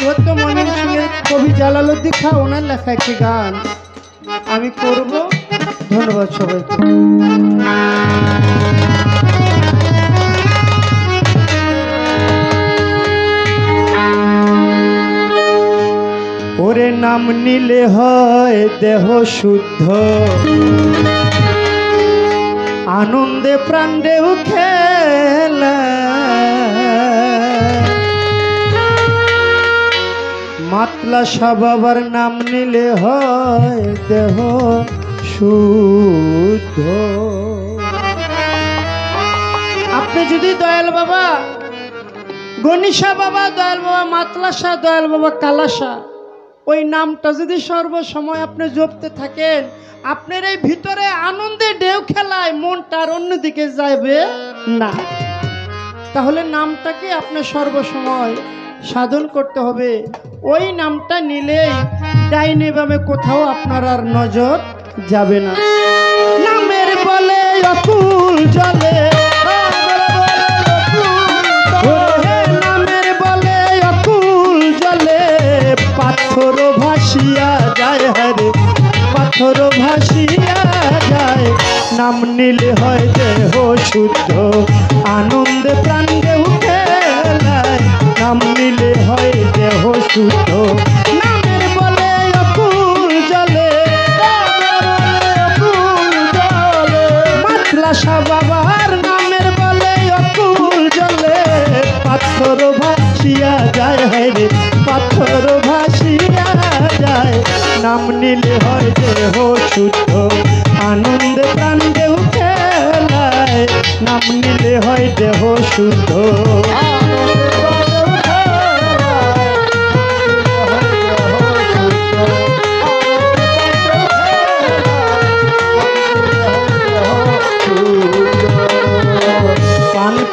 বৃহত্তম ময়মনসিংহের কবি জালালুদ্দিন খা ওনার লেখা একটি গান আমি করব। ধন্যবাদ সবাইকে। ওরে নাম নিলে হয় দেহ শুদ্ধ। আনন্দে প্রাণেও খেলা মাতলা সাবাবার নাম নিলে হয় দেহ শুদ্ধ। আপনি যদি দয়াল বাবা, গণিসা বাবা, দয়াল বাবা, মাতলা শাহ, দয়াল বাবা কালাসা ওই নামটা যদি সর্বসময় আপনি জপতে থাকেন, আপনার এই ভিতরে আনন্দে ঢেউ খেলায় মনটা আর অন্যদিকে যাবে না। তাহলে নামটাকে আপনার সর্বসময় সাধন করতে হবে। ওই নামটা নিলেই ডাইনে বামে কোথাও আপনার আর নজর যাবে না। নামের বলে অকুল জলে নামের বলে অকুল জলে, পাথর ভাসিয়া যায় হারে, পাথর ভাসিয়া যায়। নাম নীলে হয় দেহ শুদ্ধ, আনন্দে প্রাণে উঠে নাম নীলে হয় দেহ নামের বলে অকুল জলে মাতলা শাহ বাবার নামের বলে অকুল জলে। পাথর ভাসিয়া যায় রে, পাথর যায়। নাম নিলে হয় দেহ শুদ্ধ, আনন্দে প্রাণে উঠে যায়। নাম নিলে হয় দেহ শুদ্ধ।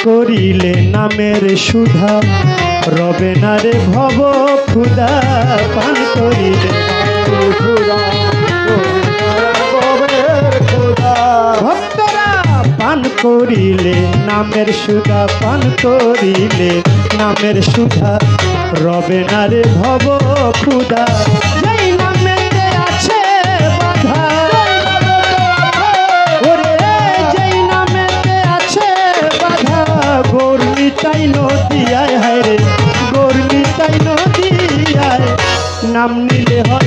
করিলে নামের সুধা, রবে না রে ভব ক্ষুদা পান করিলে পান করিলে নামের সুধা, পান করিলে নামের সুধা, রবে না রে ভব ক্ষুদা নদিয়ায় হায় রে তাই আয় নাম নিলে হয়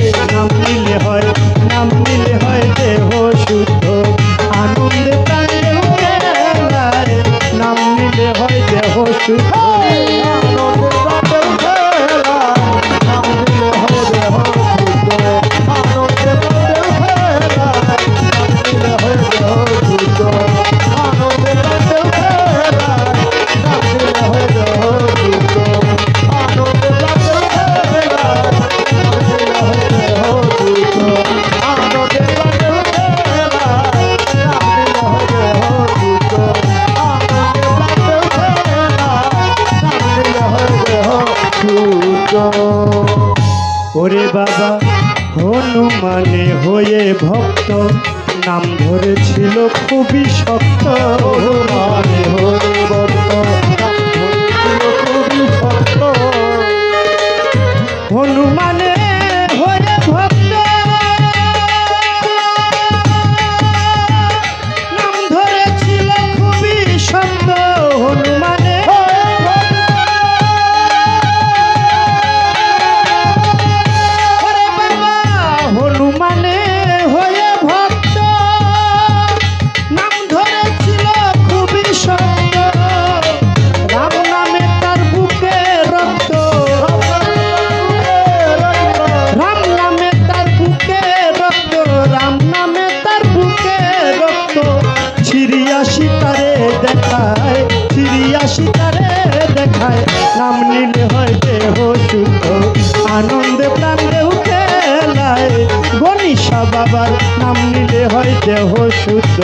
নাম হয় দেহ শুদ্ধ।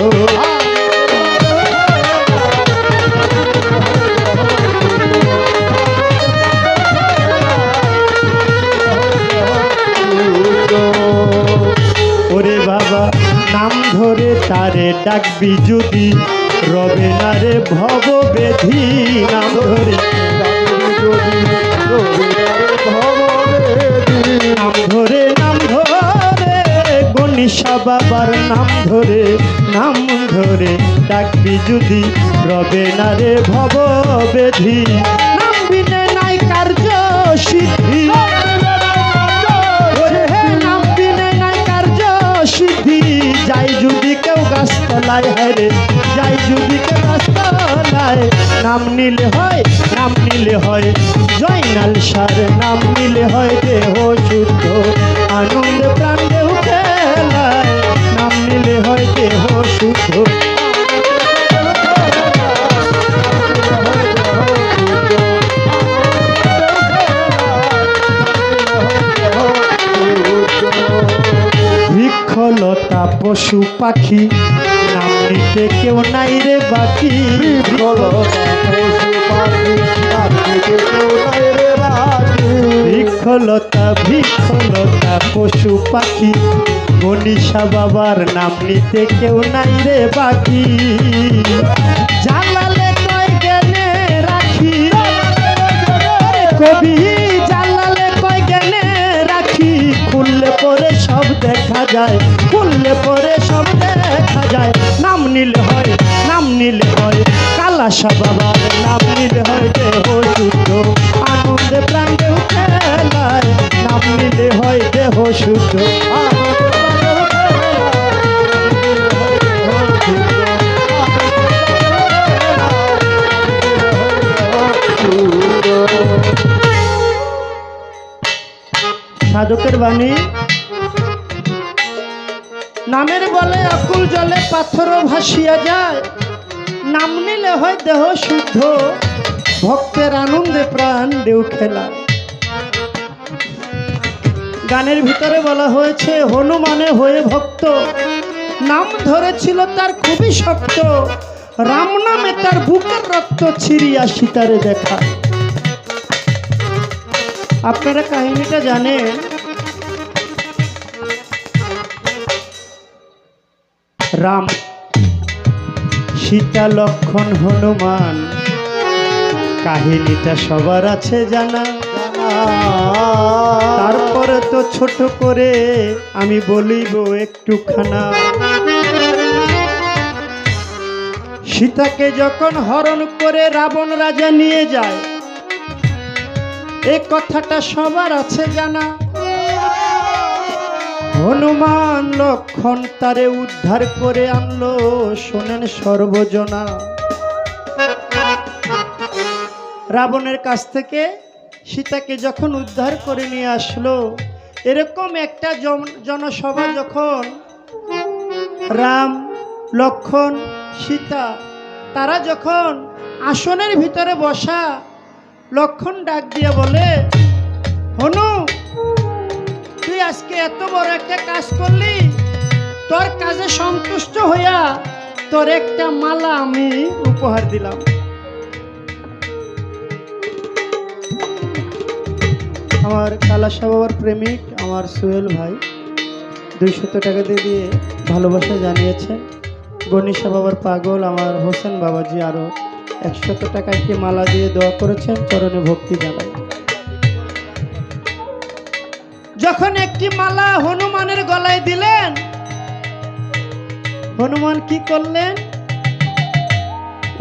ওরে বাবা, নাম ধরে তারে ডাকবি যদি, রবে না রে ভব বেধি নাম ধরে ডাকবি যদি, রবে ভব বাবার নাম ধরে নাম ধরে ডাকবি যদি রবে না রে ভব বেধি নাম বিনে নাই কার্য সিদ্ধি। নাই সিদ্ধি। যাই কেউ গাছতলায় যাই কেউ গাছতলায়, নাম নিলে হয়, নাম নিলে হয় জয়নাল সার নাম নিলে হয় দেহ শুদ্ধ। বৃক্ষলতা পশু পাখি নাম নিতে কেউ নাই রে বাকি। বৃক্ষলতা বৃক্ষলতা পশু পাখি, মনীষা বাবার নাম নিতে কেউ নাই রে বাকি। জালালে কয় গেলে রাখি। কবি, জালালে কয় গেলে রাখি। খুললে পরে সব দেখা যায়, খুললে পরে সব দেখা যায়। নাম নিলে হয়, নাম নিলে হয় কালাসা বাবার নাম নিলে হয় দেহ শুদ্ধ আনন্দে নাম হয় দেহ শুদ্ধ। সাধকের বাণী। নামের বলে আকুল জলে পাথরও ভাসিয়া যায়। নাম নিলে হয় দেহ শুদ্ধ। ভক্তের আনন্দে প্রাণ দেউ খেলা গানের ভিতরে বলা হয়েছে, হনুমানে হয়ে ভক্ত। নাম ধরেছিল তার খুবই শক্ত। রাম নামে তার বুকের রক্ত ছিড়িয়া সীতারে দেখা। আপনারা কাহিনীটা জানেন? রাম, সীতা লক্ষণ হনুমান, কাহিনীটা সবার আছে জানা। তারপরে তো ছোট করে আমি বলিব একটুখানা। সীতাকে যখন হরণ করে রাবণ রাজা নিয়ে যায়, এ কথাটা সবার আছে জানা। হনুমান লক্ষণ তারে উদ্ধার করে আনলো, শোনেন সর্বজনা। রাবণের কাছ থেকে সীতাকে যখন উদ্ধার করে নিয়ে আসলো, এরকম একটা জনসভা যখন রাম, লক্ষণ, সীতা, তারা যখন আসনের ভিতরে বসা, লক্ষণ ডাক দিয়ে বলে, হনু, তুই আজকে এত বড় একটা কাজ করলি। তোর কাজে সন্তুষ্ট হইয়া তোর একটা মালা আমি উপহার দিলাম। আমার কালাসা বাবার প্রেমিক, আমার সোহেল ভাই। দুইশত টাকা দিয়ে দিয়ে ভালোবাসা জানিয়েছেন গণিসা বাবার পাগল, আমার হোসেন বাবাজি আরও একশত টাকা একটি মালা দিয়ে দোয়া করেছেন, চরণে ভক্তি জানাই যখন একটি মালা হনুমানের গলায় দিলেন, হনুমান কি করলেন?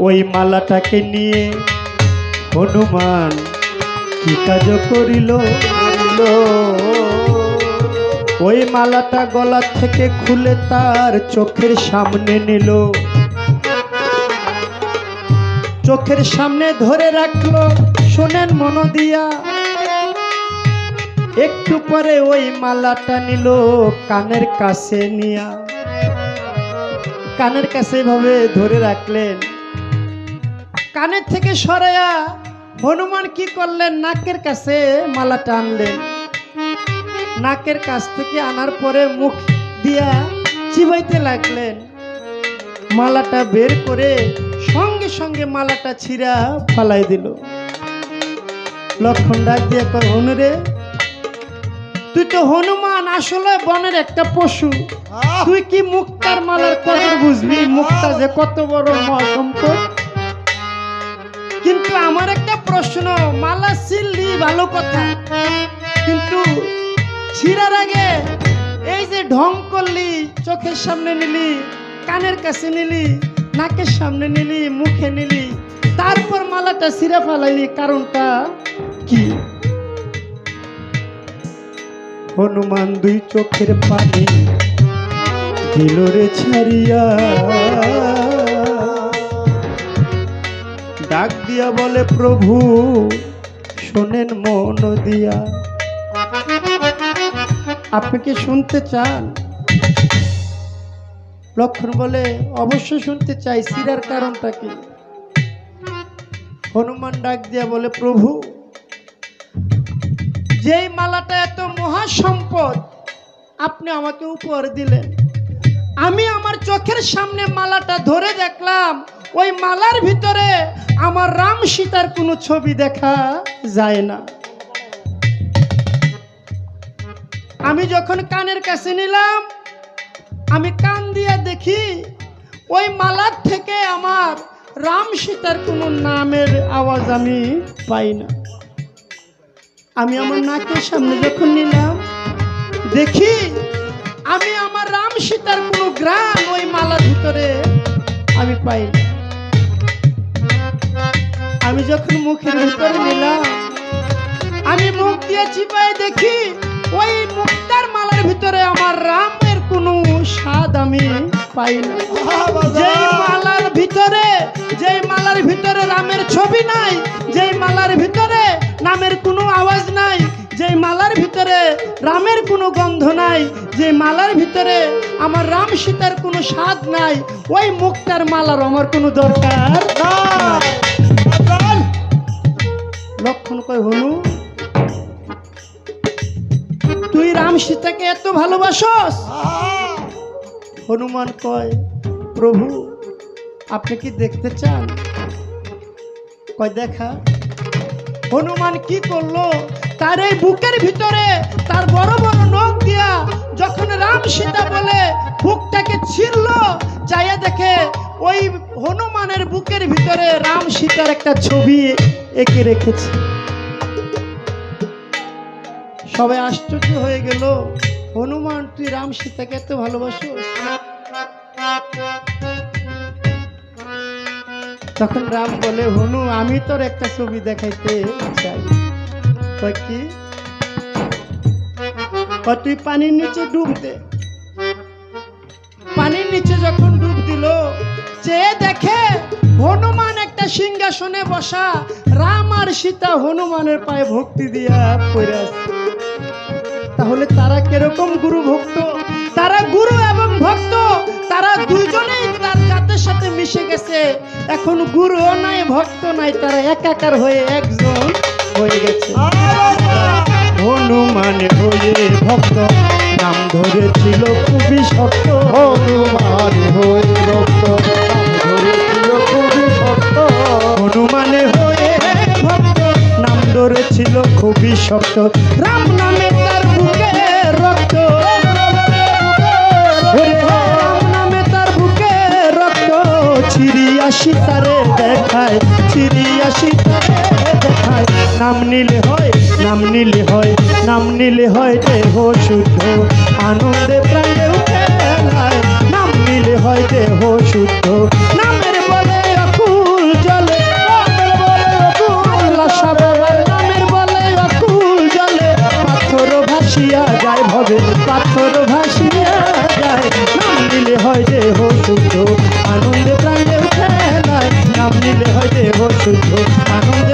ওই মালাটাকে নিয়ে হনুমান কি কাজ করিল ওই মালাটা গলা থেকে খুলে তার চোখের সামনে নিল। চোখের সামনে ধরে রাখল, শোনেন মন দিয়া। একটু পরে ওই মালাটা নিল কানের কাছে নিয়া। কানের কাছে এভাবে ধরে রাখলেন। কানের থেকে সরাইয়া হনুমান কি করলেন? নাকের কাছে মালাটা আনলেন নাকের কাছ থেকে আনার পরে মুখ দিয়া চিবাইতে লাগলেন। মালাটা বের করে সঙ্গে সঙ্গে মালাটা ছিঁড়া ফালাই দিল। লক্ষণ ডাক দিয়ে কয় হনুরে তুই তো হনুমান আসলে বনের একটা পশু। তুই কি মুক্তার মালার কদর বুঝবি মুক্তা যে কত বড় মহাসম্পদ। কিন্তু আমার একটা প্রশ্ন, মালা ছিললি ভালো কথা। কিন্তু ছিঁড়ার আগে এই যে ঢং করলি, চোখের সামনে নিলি, কানের কাছে নিলি, নাকের সামনে নিলি, মুখে নিলি, তারপর মালাটা সিরা ফালাইলি, কারণটা কি? হনুমান দুই চোখের পানি দিল রে ছাড়িয়া। দিয়া বলে, প্রভু, শোনেন মন দিয়া। আপনি কি শুনতে চান? লক্ষণ বলে, অবশ্যই শুনতে চাই, সিরার কারণটা কি? হনুমান ডাক দিয়া বলে, প্রভু, যেই মালাটা এত মহাসম্পদ আপনি আমাকে উপহার দিলেন, আমি আমার চোখের সামনে মালাটা ধরে দেখলাম ওই মালার ভিতরে আমার রাম সীতার কোনো ছবি দেখা যায় না। আমি যখন কানের কাছে নিলাম, আমি কান দিয়ে দেখি ওই মালার থেকে আমার রাম সীতার কোনো নামের আওয়াজ আমি পাই না। আমি আমার নাকের সামনে যখন নিলাম, দেখি আমি আমার রাম সীতার কোনো গ্রাম ওই মালার ভিতরে আমি পাই না। আমি যখন মুখের ভিতরে নিলাম আমি মুখ দিয়ে চিপাই দেখি ওই মুক্তার মালার ভিতরে আমার রামের কোনো স্বাদ আমি পাই না যেই মালার ভিতরে যেই মালার ভিতরে রামের ছবি নাই যেই মালার ভিতরে নামের কোনো আওয়াজ নাই যেই মালার ভিতরে রামের কোনো গন্ধ নাই যে মালার ভিতরে আমার রাম সীতার কোনো স্বাদ নাই ওই মুক্তার মালার আমার কোনো দরকার নাই। তুই রাম সীতাকে এত ভালোবাসস? হনুমান কয়, প্রভু, আপনি কি দেখতে চান? কয়, দেখা। হনুমান কি করল? তার এই বুকের ভিতরে তার বড় বড় নখ দিয়া যখন রাম সীতা বলে বুকটাকে ছিঁড়ল চাইয়া দেখে ওই হনুমানের বুকের ভিতরে রাম সীতার একটা ছবি এঁকে রেখেছে। সবাই আশ্চর্য হয়ে গেল, হনুমান, তুই রাম সীতাকে এত ভালোবাসো তখন রাম বলে, হনু, আমি তোর একটা ছবি দেখাইতে চাই। কি? তুই পানির নিচে ডুব দে। পানির নিচে যখন ডুব দিল চেয়ে দেখে হনুমান একটা সিংহাসনে বসা, রাম আর সীতা হনুমানের পায়ে ভক্তি দিয়া পড়ে আছে। তাহলে তারা কীরকম গুরু ভক্ত তারা গুরু এবং ভক্ত। তারা দুইজনেই তার জাতের সাথে মিশে গেছে। এখন গুরুও নাই ভক্ত নাই তারা একাকার হয়ে একজন হয়ে গেছে। হনুমান হয়ে ভক্ত নাম ধরেছিল খুবই শক্ত। হনুমান হয়ে নাম ধরেছিল খুবই শক্ত। হনুমানে হয়ে ভক্ত নাম ধরেছিল খুবই শক্ত। রাম নামে ছিরিয়াশি তারে দেখায় ছিরিয়াশি তারে দেখায়। নাম নিলে হয়, নাম নিলে হয়, নাম নিলে হয় দেহ শুদ্ধ। আনন্দে প্রাণে উঠে নাম নিলে হয় দেহ শুদ্ধ। জলে নামের বলে অকুল জলে, পাথর ভাসিয়া যায় ভবে, পাথর শুভ শুদ্ধ আনন্দে